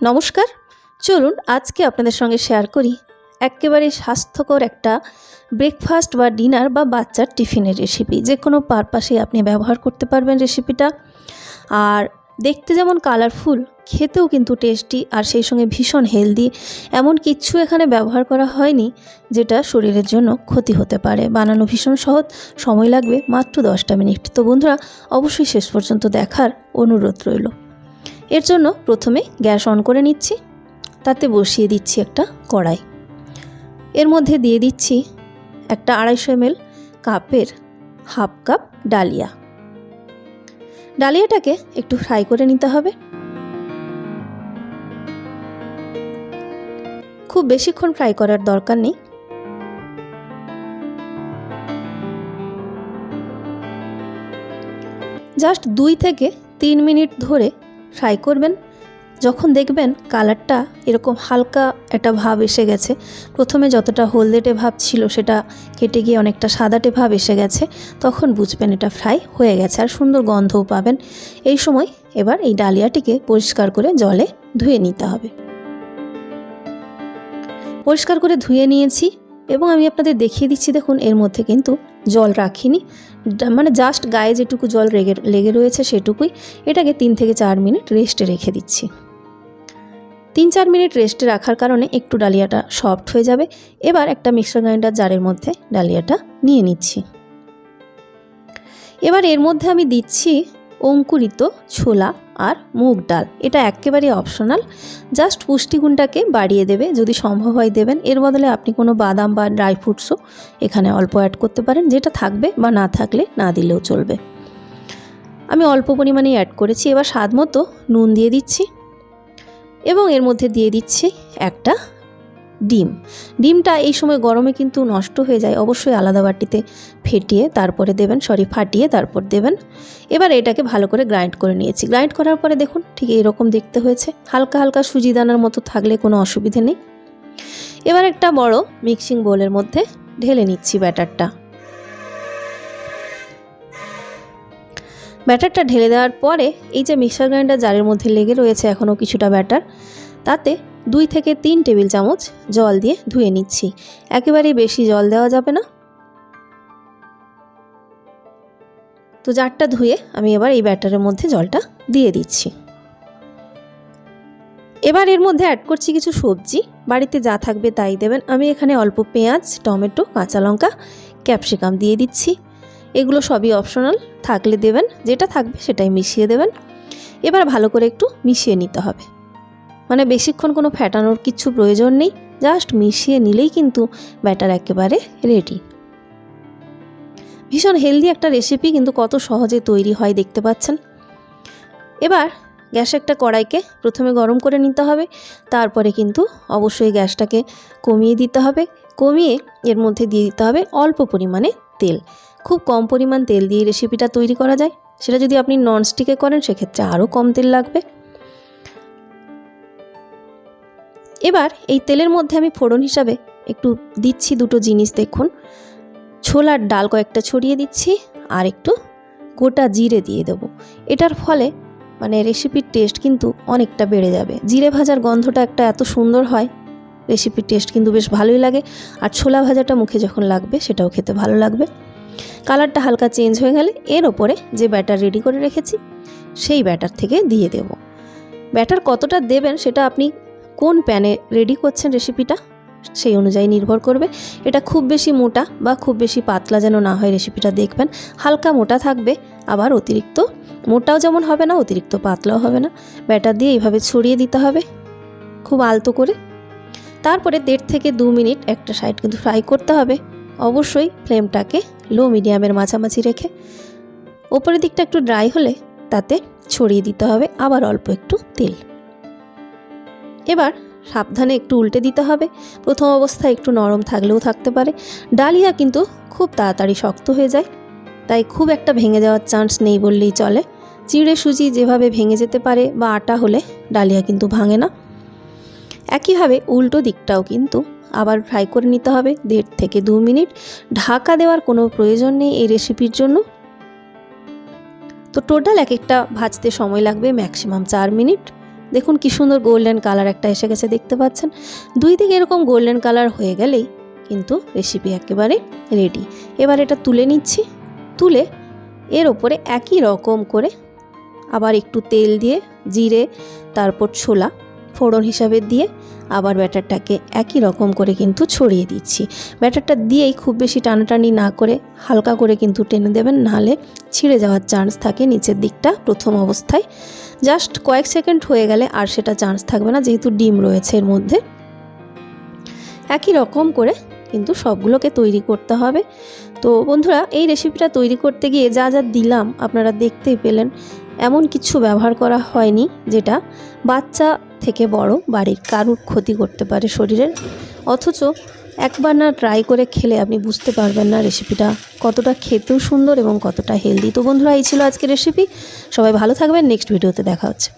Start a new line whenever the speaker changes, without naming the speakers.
নমস্কার। চলুন আজকে আপনাদের সঙ্গে শেয়ার করি একেবারে স্বাস্থ্যকর একটা ব্রেকফাস্ট বা ডিনার বা বাচ্চার টিফিনের রেসিপি যে কোনো পারপাসে আপনি ব্যবহার করতে পারবেন রেসিপিটা আর দেখতে যেমন কালারফুল খেতেও কিন্তু টেস্টি আর সেই সঙ্গে ভীষণ হেলদি এমন কিচ্ছু এখানে ব্যবহার করা হয়নি যেটা শরীরের জন্য ক্ষতি হতে পারে। বানানো ভীষণ সহজ, সময় লাগবে মাত্র দশটা মিনিট। তো বন্ধুরা, অবশ্যই শেষ পর্যন্ত দেখার অনুরোধ রইল। এর জন্য প্রথমে গ্যাস অন করে নিচ্ছি। তাতে বসিয়ে দিচ্ছি একটা কড়াই। এর মধ্যে দিয়ে দিচ্ছি একটা আড়াইশো এমএল কাপের হাফ কাপ ডালিয়া। ডালিয়াটাকে একটু ফ্রাই করে নিতে হবে। খুব বেশিক্ষণ ফ্রাই করার দরকার নেই। জাস্ট দুই থেকে তিন মিনিট ধরে ফ্রাই করবেন। যখন দেখবেন কালারটা এরকম হালকা একটা ভাব এসে গেছে, প্রথমে যতটা হলদেটে ভাব ছিল সেটা কেটে গিয়ে অনেকটা সাদাটে ভাব এসে গেছে, তখন বুঝবেন এটা ফ্রাই হয়ে গেছে আর সুন্দর গন্ধও পাবেন। এই সময় এবার এই ডালিয়াটিকে পরিষ্কার করে জলে ধুয়ে নিতে হবে। পরিষ্কার করে ধুয়ে নিয়েছি এবং আমি আপনাদের দেখিয়ে দিচ্ছি, দেখুন এর মধ্যে কিন্তু জল রাখিনি। মানে জাস্ট গায়ে যেটুকু জল রেগে, লেগে রয়েছে সেটুকুই এটাকে তিন থেকে চার মিনিট রেস্টে রেখে দিচ্ছি। তিন চার মিনিট রেস্টে রাখার কারণে একটু ডালিয়াটা সফট হয়ে যাবে। এবার একটা মিক্সার গ্রাইন্ডার জারের মধ্যে ডালিয়াটা নিয়ে নিচ্ছি। এবার এর মধ্যে আমি দিচ্ছি অঙ্কুরিত, ছোলা আর মুগ ডাল। এটা একেবারে অপশনাল জাস্ট পুষ্টিগুণটাকে বাড়িয়ে দেবে। যদি সম্ভব হয় দেবেন। এর বদলে আপনি কোনো বাদাম বা ড্রাই ফ্রুটসও এখানে অল্প অ্যাড করতে পারেন। যেটা থাকবে বা না থাকলে না দিলেও চলবে। আমি অল্প পরিমাণে অ্যাড করেছি। এবার স্বাদ মতো নুন দিয়ে দিচ্ছি। এবং এর মধ্যে দিয়ে দিচ্ছি একটা ডিম। ডিমটা এই সময় গরমে কিন্তু নষ্ট হয়ে যায়, অবশ্যই আলাদা বাটিতে ফেটিয়ে তারপরে দেবেন, সরি, ফাটিয়ে তারপর দেবেন। এবার এটাকে ভালো করে গ্রাইন্ড করে নিয়েছি। গ্রাইন্ড করার পরে দেখুন, ঠিক এরকম দেখতে হয়েছে। হালকা হালকা সুজি দানার মতো থাকলে কোনো অসুবিধে নেই। এবার একটা বড় মিক্সিং বোলের মধ্যে ঢেলে নিচ্ছি ব্যাটারটা। ব্যাটারটা ঢেলে দেওয়ার পরে এই যে মিক্সার গ্রাইন্ডার জারের মধ্যে লেগে রয়েছে এখনও কিছুটা ব্যাটার, তাতে দুই থেকে তিন টেবিল চামচ জল দিয়ে ধুয়ে নিচ্ছি। একেবারেই বেশি জল দেওয়া যাবে না। তো জারটা ধুয়ে আমি এবার এই ব্যাটারের মধ্যে জলটা দিয়ে দিচ্ছি। এবার এর মধ্যে অ্যাড করছি কিছু সবজি। বাড়িতে যা থাকবে তাই দেবেন। আমি এখানে অল্প পেঁয়াজ, টমেটো, কাঁচা লঙ্কা, ক্যাপসিকাম দিয়ে দিচ্ছি। এগুলো সবই অপশনাল থাকলে দেবেন। যেটা থাকবে সেটাই মিশিয়ে দেবেন। এবার ভালো করে একটু মিশিয়ে নিতে হবে। মানে বেশিক্ষণ কোনো ফ্যাটানোর কিছু প্রয়োজন নেই জাস্ট মিশিয়ে নিলেই কিন্তু ব্যাটার একেবারে রেডি ভীষণ হেলদি একটা রেসিপি কিন্তু কত সহজে তৈরি হয় দেখতে পাচ্ছেন। এবার গ্যাসে একটা কড়াইকে প্রথমে গরম করে নিতে হবে, তারপরে কিন্তু অবশ্যই গ্যাসটাকে কমিয়ে দিতে হবে। কমিয়ে এর মধ্যে দিয়ে দিতে হবে অল্প পরিমাণে তেল। খুব কম পরিমাণ তেল দিয়ে রেসিপিটা তৈরি করা যায়। সেটা যদি আপনি ননস্টিকে করেন, সেক্ষেত্রে আরও কম তেল লাগবে। এবার এই তেলের মধ্যে আমি ফোড়ন হিসাবে একটু দিচ্ছি দুটো জিনিস দেখুন। ছোলার ডাল কয়েকটা ছড়িয়ে দিচ্ছি আর একটু গোটা জিরে দিয়ে দেবো। এটার ফলে মানে রেসিপির টেস্ট কিন্তু অনেকটা বেড়ে যাবে। জিরে ভাজার গন্ধটা একটা এত সুন্দর হয় রেসিপির টেস্ট কিন্তু বেশ ভালোই লাগে। আর ছোলা ভাজাটা মুখে যখন লাগবে সেটাও খেতে ভালো লাগবে। কালারটা হালকা চেঞ্জ হয়ে গেলে এর ওপরে যে ব্যাটার রেডি করে রেখেছি, সেই ব্যাটার থেকে দিয়ে দেব। ব্যাটার কতটা দেবেন সেটা আপনি কোন প্যানে রেডি করছেন রেসিপিটা সেই অনুযায়ী নির্ভর করবে। এটা খুব বেশি মোটা বা খুব বেশি পাতলা যেন না হয় রেসিপিটা দেখবেন। হালকা মোটা থাকবে, আবার অতিরিক্ত মোটাও যেমন হবে না, অতিরিক্ত পাতলাও হবে না। ব্যাটার দিয়ে এইভাবে ছড়িয়ে দিতে হবে, খুব আলতো করে। তারপরে দেড় থেকে দু মিনিট একটা সাইড কিন্তু ফ্রাই করতে হবে। অবশ্যই ফ্লেমটাকে লো মিডিয়ামের মাঝামাঝি রেখে। ওপরের দিকটা একটু ড্রাই হলে তাতে ছড়িয়ে দিতে হবে, আবার অল্প একটু তেল। এবার সাবধানে একটু উল্টে দিতে হবে। প্রথম অবস্থায় একটু নরম থাকলেও থাকতে পারে। ডালিয়া কিন্তু খুব তাড়াতাড়ি শক্ত হয়ে যায়। তাই খুব একটা ভেঙে যাওয়ার চান্স নেই বললেই চলে। চিড়ে সুজি যেভাবে ভেঙে যেতে পারে বা আটা হলে ডালিয়া কিন্তু ভাঙে না। একইভাবে উল্টো দিকটাও কিন্তু আবার ফ্রাই করে নিতে হবে দেড় থেকে দু মিনিট। ঢাকা দেওয়ার কোনো প্রয়োজন নেই এই রেসিপির জন্য। তো টোটাল এক একটা ভাজতে সময় লাগবে ম্যাক্সিমাম চার মিনিট। দেখুন কি সুন্দর গোল্ডেন কালার একটা এসে গেছে, দেখতে পাচ্ছেন? দুই দিকে এরকম গোল্ডেন কালার হয়ে গেলেই কিন্তু রেসিপি একেবারে রেডি এবার এটা তুলে নিচ্ছি। তুলে এর ওপরে একই রকম করে আবার একটু তেল দিয়ে, জিরে, তারপর ছোলা ফোড়ন হিসাবে দিয়ে আবার ব্যাটারটাকে একই রকম করে কিন্তু ছড়িয়ে দিচ্ছি। ব্যাটারটা দিয়েই খুব বেশি টানাটানি না করে হালকা করে কিন্তু টেনে দেবেন নাহলে ছিঁড়ে যাওয়ার চান্স থাকে নিচের দিকটা প্রথম অবস্থায়। জাস্ট কয়েক সেকেন্ড হয়ে গেলে আর সেটা চান্স থাকবে না, যেহেতু ডিম রয়েছে এর মধ্যে। একই রকম করে কিন্তু সবগুলোকে তৈরি করতে হবে। তো বন্ধুরা, এই রেসিপিটা তৈরি করতে গিয়ে যা যা দিলাম আপনারা দেখতেই পেলেন। এমন কিছু ব্যবহার করা হয়নি যেটা বাচ্চা থেকে বড় বাড়ির কারুর ক্ষতি করতে পারে শরীরের। অথচ একবার না ট্রাই করে খেলে আপনি বুঝতে পারবেন না রেসিপিটা কতটা খেতেও সুন্দর এবং কতটা হেলদি তো বন্ধুরা, এই ছিল আজকের রেসিপি সবাই ভালো থাকবেন। নেক্সট ভিডিওতে দেখা হচ্ছে।